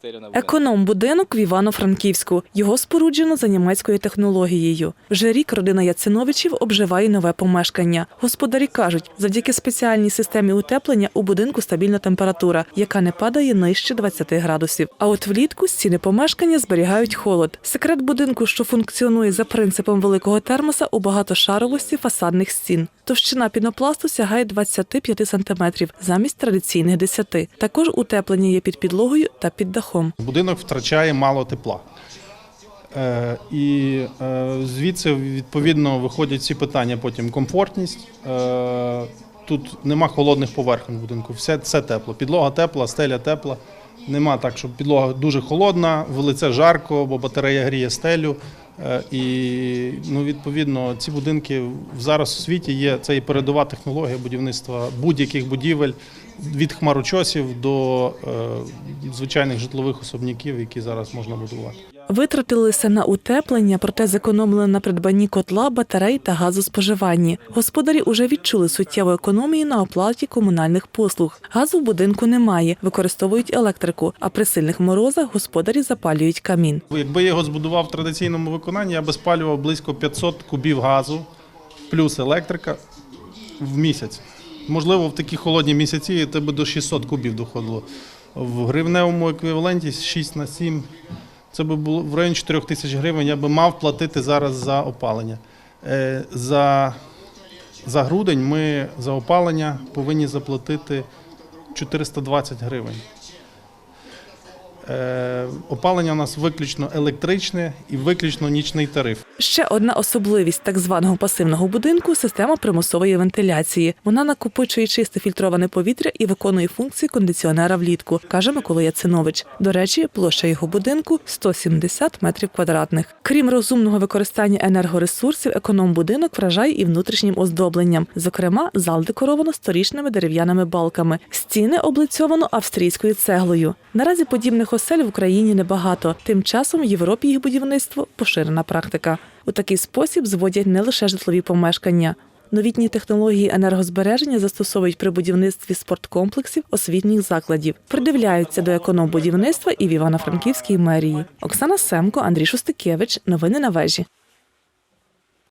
стилю. Економ-будинок в Івано-Франківську. Його споруджено за німецькою технологією. Вже рік родина Яциновичів обживає нове помешкання. Господарі кажуть, завдяки спеціальній системі утеплення у будинку стабільна температура, яка не падає нижче 20 градусів. А от влітку стіни помешкання зберігають холод. Секрет будинку, що функціонує за принципом великого термоса у багатошаровості фасадних стін. Товщина пінопласту сягає 25 сантиметрів замість традиційних 10. Також утеплення є під підлогою та під дахом. Будинок втрачає мало тепла. Е, і е, звідси відповідно виходять ці питання. Потім комфортність. Е, тут нема холодних поверхень в будинку. Все це тепло. Підлога тепла, стеля тепла. Нема так, щоб підлога дуже холодна, в лице жарко, бо батарея гріє стелю. Е, і ну, відповідно ці будинки зараз у світі є. Це і передова технологія будівництва будь-яких будівель від хмарочосів до е, звичайних житлових особняків, які зараз можна будувати. Витратилися на утеплення, проте зекономили на придбанні котла, батарей та газоспоживанні. Господарі уже відчули суттєву економію на оплаті комунальних послуг. Газу в будинку немає, використовують електрику, а при сильних морозах господарі запалюють камін. Якби я його збудував в традиційному виконанні, я би спалював близько 500 кубів газу плюс електрика в місяць. Можливо, в такі холодні місяці це би до 600 кубів доходило. В гривневому еквіваленті 6 на 7 це би було в районі 4 тисяч гривень. Я би мав платити зараз за опалення. Е, За, за грудень ми за опалення повинні заплатити 420 гривень. Е, Опалення у нас виключно електричне і виключно нічний тариф. Ще одна особливість так званого пасивного будинку система примусової вентиляції. Вона накопичує чисте фільтроване повітря і виконує функції кондиціонера влітку, каже Микола Яцинович. До речі, площа його будинку 170 метрів квадратних. Крім розумного використання енергоресурсів, економ-будинок вражає і внутрішнім оздобленням. Зокрема, зал декоровано сторічними дерев'яними балками. Стіни облицьовано австрійською цеглою. Наразі подібних осель в Україні небагато. Тим часом в Європі їх будівництво поширена практика. У такий спосіб зводять не лише житлові помешкання. Новітні технології енергозбереження застосовують при будівництві спорткомплексів, освітніх закладів, придивляються до економбудівництва і в Івано-Франківській мерії. Оксана Семко, Андрій Шустикевич. Новини на вежі.